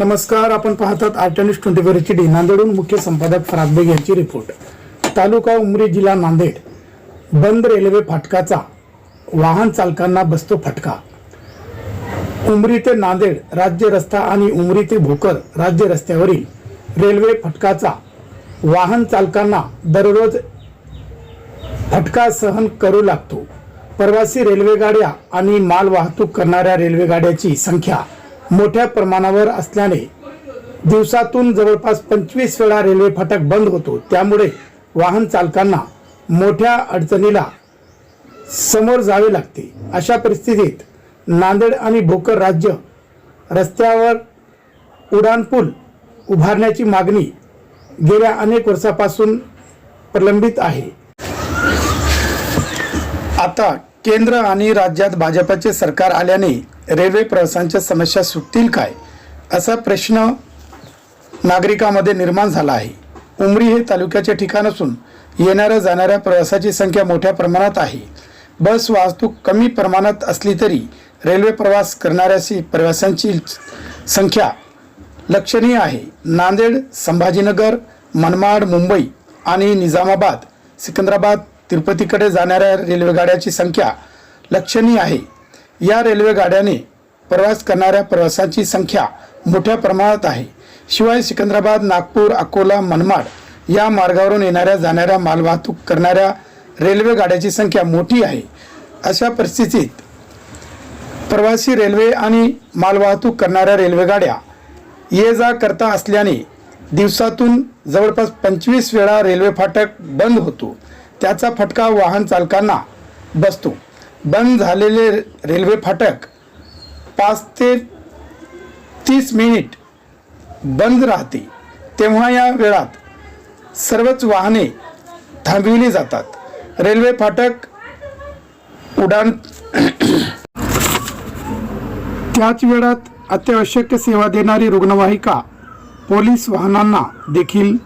नमस्कार आपण पाहतात आर्टनिस ट्वेंटी फोर एच डी नांदेडहून मुख्य संपादक फराद बेग यांची रिपोर्ट. तालुका उमरी जिल्हा नांदेड बंद रेल्वे फाटकाचा वाहन चालकांना बसतो फटका. उमरी ते नांदेड राज्य रस्ता आणि उमरी ते भोकर राज्य रस्त्यावरील रेल्वे फटकाचा वाहन चालकांना दररोज फटका सहन करू लागतो. प्रवासी रेल्वेगाड्या आणि माल वाहतूक करणाऱ्या रेल्वेगाड्याची संख्या मोठ्या प्रमाणावर असल्याने दिवसातून जवळपास पंचवीस वेळा रेल्वे फाटक बंद होतो. त्यामुळे वाहन चालकांना मोठ्या अडचणीला समोर जावे लागते. अशा परिस्थितीत नांदेड आणि भोकर राज्य रस्त्यावर उड्डाणपूल उभारण्याची मागणी गेल्या अनेक वर्षापासून प्रलंबित आहे. आता केंद्र आणि राज्यात भाजपचे सरकार आल्याने रेल्वे प्रवासांच्या समस्या सुटतील काय? असा प्रश्न नागरिकांमध्ये निर्माण झाला आहे. उमरी हे तालुक्याचे ठिकाण असून येणाऱ्या जाणाऱ्या प्रवासाची संख्या मोठ्या प्रमाणात आहे. बस वाहतूक कमी प्रमाणात असली तरी रेल्वे प्रवास करणाऱ्याची प्रवाशांची संख्या लक्षणीय आहे. नांदेड संभाजीनगर मनमाड मुंबई आणि निजामाबाद सिकंदराबाद तिरुपतीकडे जाणाऱ्या रेल्वेगाड्याची संख्या लक्षणीय आहे. या रेल्वेगाड्याने प्रवास करणाऱ्या प्रवासांची संख्या मोठ्या प्रमाणात आहे. शिवाय सिकंदराबाद नागपूर अकोला मनमाड या मार्गावरून येणाऱ्या जाणाऱ्या मालवाहतूक करणाऱ्या रेल्वेगाड्याची संख्या मोठी आहे. अशा परिस्थितीत प्रवासी रेल्वे आणि मालवाहतूक करणाऱ्या रेल्वेगाड्या ये जा करता असल्याने दिवसातून जवळपास पंचवीस वेळा रेल्वे फाटक बंद होतो. त्याचा फटका वाहन चालकांना बसतो. बंद झालेले रेल्वे फाटक पाच ते तीस मिनिट बंद राहते तेव्हा या वेळात सर्वच वाहने थांबविली जातात. रेल्वे फाटक उड्डाण त्याच वेळात अत्यावश्यक सेवा देणारी रुग्णवाहिका पोलीस वाहनांना देखील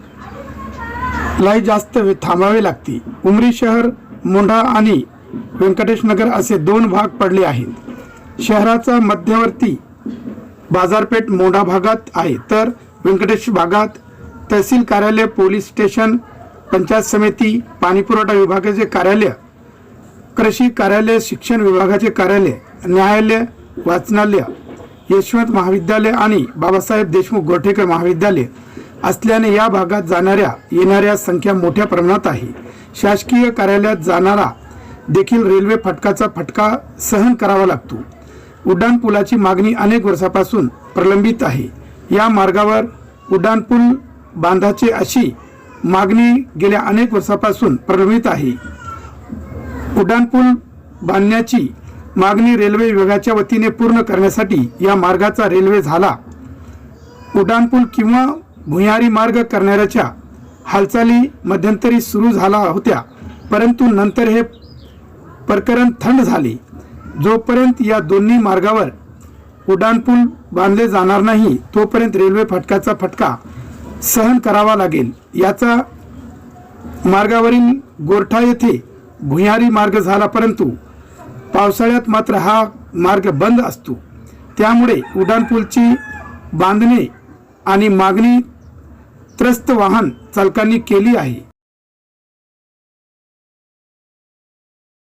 लाई जास्त वेळ थांबावे लागते. उमरी शहर मोंढा आणि व्यंकटेश नगर असे दोन भाग पडले आहेत. शहराचा मध्यवर्ती बाजारपेठ मोंढा भागात आहे. तर व्यंकटेश भागात तहसील कार्यालय पोलीस स्टेशन पंचायत समिती पाणीपुरवठा विभागाचे कार्यालय कृषी कार्यालय शिक्षण विभागाचे कार्यालय न्यायालय वाचनालय यशवंत महाविद्यालय आणि बाबासाहेब देशमुख गोठेकर महाविद्यालय असल्याने या भागात जाणाऱ्या येणाऱ्या संख्या मोठ्या प्रमाणात आहे. शासकीय कार्यालयात जाणारा देखील रेल्वे फटकाचा फटका सहन करावा लागतो. उड्डाणपुलाची मागणी अनेक वर्षापासून प्रलंबित आहे. या मार्गावर उड्डाणपूल बांधाचे अशी मागणी गेल्या अनेक वर्षापासून प्रलंबित आहे. उड्डाणपूल बांधण्याची मागणी रेल्वे विभागाच्या वतीने पूर्ण करण्यासाठी या मार्गाचा रेल्वे झाला. उड्डाणपूल किंवा भुयारी मार्ग करणाऱ्याच्या हालचाली मध्यंतरी सुरू झाला होत्या परंतु नंतर हे प्रकरण थंड झाले. जोपर्यंत या दोन्ही मार्गावर उड्डाणपूल बांधले जाणार नाही तोपर्यंत रेल्वे फटकाचा फटका सहन करावा लागेल. याचा मार्गावरील गोरठा येथे भुयारी मार्ग झाला परंतु पावसाळ्यात मात्र हा मार्ग बंद असतो. त्यामुळे उड्डाणपूलची बांधणे आणि मागणी त्रस्त वाहन चालकांनी केली आहे.